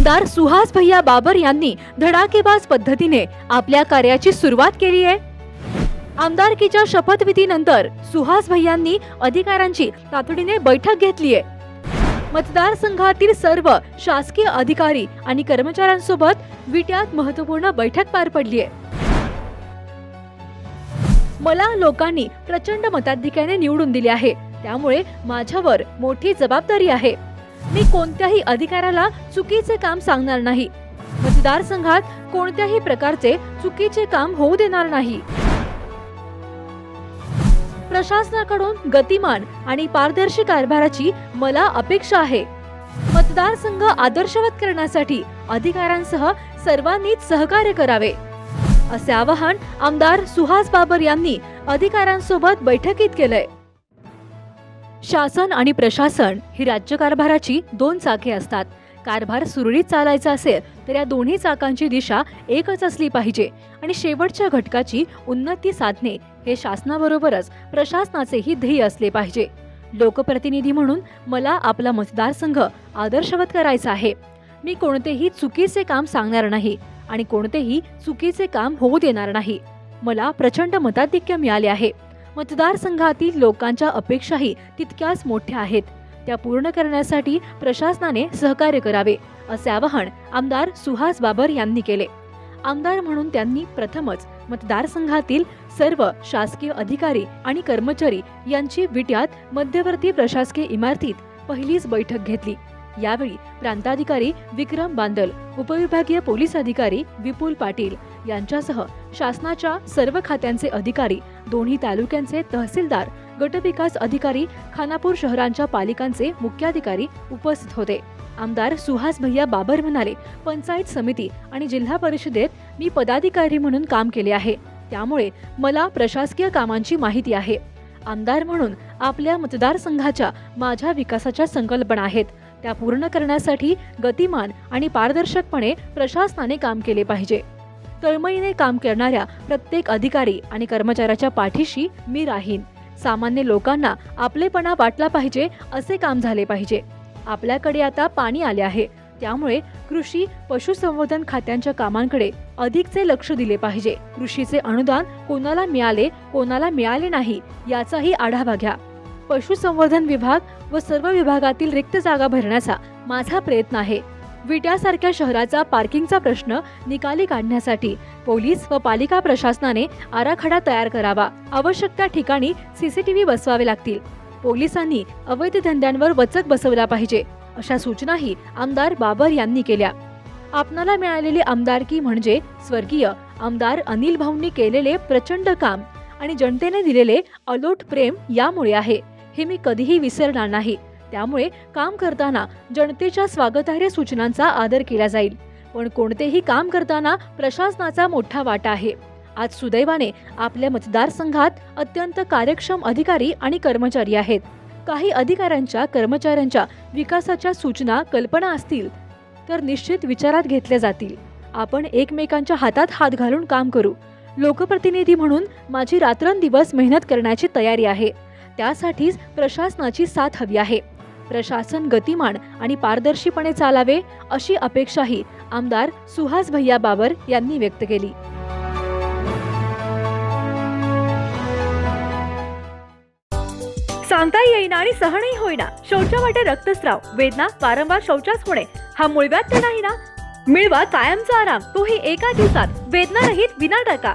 आमदार सुहास भैया बाबर यांनी धडाकेबाज पद्धतीने आपल्या कार्याची सुरुवात केली आहे. आमदारकीच्या शपथविधीनंतर सुहास भैयांनी अधिकाऱ्यांची तातडीने बैठक घेतली आहे. मतदारसंघातील सर्व शासकीय अधिकारी आणि कर्मचाऱ्यांसोबत विट्यात महत्त्वपूर्ण बैठक पार पडली आहे. मला लोकांनी प्रचंड मताधिक्याने निवडून दिले आहे. त्यामुळे माझ्यावर मोठी जबाबदारी आहे. मी कोणत्याही अधिकाऱ्याला चुकीचे काम सांगणार नाही. मतदारसंघात कोणत्याही प्रकारचे चुकीचे काम होऊ देणार नाही. प्रशासनाकडून गतिमान आणि पारदर्शी कारभाराची मला अपेक्षा आहे. मतदारसंघ आदर्शवत करण्यासाठी अधिकाऱ्यांसह सर्वांनीच सहकार्य करावे. असे आवाहन आमदार सुहास बाबर यांनी अधिकाऱ्यांसोबत बैठकीत केलंय. शासन आणि प्रशासन ही राज्यकारभाराची दोन चाके असतात. कारभार सुरळीत चालायचा असेल तर या दोन्ही चाकांची दिशा एकच असली पाहिजे. आणि शेवटच्या घटकाची उन्नती साधणे हे शासनाबरोबरच प्रशासनाचेही ध्येय असले पाहिजे. लोकप्रतिनिधी म्हणून मला आपला मतदारसंघ आदर्शवत करायचा आहे. मी कोणतेही चुकीचे काम सांगणार नाही आणि कोणतेही चुकीचे काम होऊ देणार नाही. मला प्रचंड मताधिक्य मिळाले आहे. मतदारसंघातील लोकांच्या अपेक्षाही तितक्याच मोठ्या आहेत. त्या पूर्ण करण्यासाठी प्रशासनाने सहकार्य करावे असे आवाहन आमदार सुहास बाबर यांनी केले. आमदार म्हणून त्यांनी प्रथमच मतदारसंघातील सर्व शासकीय अधिकारी आणि कर्मचारी यांची विट्यात मध्यवर्ती प्रशासकीय इमारतीत पहिलीच बैठक घेतली. यावेळी प्रांताधिकारी विक्रम बांदल उपविभागीय पोलीस अधिकारी विपुल पाटील यांच्यासह शासनाच्या सर्व खात्यांचे अधिकारी दोन्ही तालुक्यांचे तहसीलदार गटविकास अधिकारी खानापूर शहरांच्या पालिकांचे मुख्याधिकारी उपस्थित होते. आमदार सुहास भैया बाबर म्हणाले पंचायत समिती आणि जिल्हा परिषदेत मी पदाधिकारी म्हणून काम केले आहे. त्यामुळे मला प्रशासकीय कामांची माहिती आहे. आमदार म्हणून आपल्या मतदारसंघाच्या माझ्या विकासाच्या संकल्पना आहेत. त्या पूर्ण करण्यासाठी गतिमान आणि पारदर्शकपणे प्रशासनाने काम केले पाहिजे. तळमळीने काम करणाऱ्या प्रत्येक अधिकारी आणि कर्मचाऱ्याच्या पाठीशी मी राहीन. सामान्य लोकांना आपलेपणा वाटला पाहिजे असे काम झाले पाहिजे. आपल्याकडे आता पाणी आले आहे. त्यामुळे कृषी पशुसंवर्धन खात्यांच्या कामांकडे अधिकचे लक्ष दिले पाहिजे. कृषीचे अनुदान कोणाला मिळाले कोणाला मिळाले नाही याचाही आढावा घ्या. पशुसंवर्धन विभाग व सर्व विभागातील रिक्त जागा भरण्याचा माझा प्रयत्न आहे. विट्यासारख्या शहराचा पार्किंगचा प्रश्न निकाली काढण्यासाठी पोलीस व पालिका प्रशासनाने आराखडा तयार करावा. आवश्यक त्या ठिकाणी सीसीटीव्ही बसवावे लागतील. पोलिसांनी अवैध धंद्यांवर वचक बसवला पाहिजे अशा सूचनाही आमदार बाबर यांनी केल्या. आपणाला मिळालेली आमदारकी म्हणजे स्वर्गीय आमदार अनिल भाऊंनी केलेले प्रचंड काम आणि जनतेने दिलेले अलोट प्रेम यामुळे आहे. हे मी कधीही विसरणार नाही. त्यामुळे काम करताना जनतेच्या स्वागतार्ह सूचनांचा आदर केला जाईल. पण कोणतेही काम करताना प्रशासनाचा मोठा वाटा आहे. आज सुदैवाने आपल्या मतदारसंघात अत्यंत कार्यक्षम अधिकारी आणि कर्मचारी आहेत. काही अधिकाऱ्यांच्या कर्मचाऱ्यांच्या विकासाच्या सूचना कल्पना असतील तर निश्चित विचारात घेतल्या जातील. आपण एकमेकांच्या हातात हात घालून काम करू. लोकप्रतिनिधी म्हणून माझी रात्रंदिवस मेहनत करण्याची तयारी आहे. त्यासाठीच प्रशासनाची साथ हवी आहे. प्रशासन गतिमान आणि पारदर्शीपणे चालावे अशी अपेक्षाही आमदार सुहास भैया बाबर यांनी व्यक्त केली. सांगता येईना आणि सहनही होईना. शौचा वाटे रक्तस्राव. वेदना वारंवार शौचास होणे हा मुळव्यात तर नाही ना? मिळवा कायमचा आराम. तोही एका दिवसात. वेदना रहित विना टाका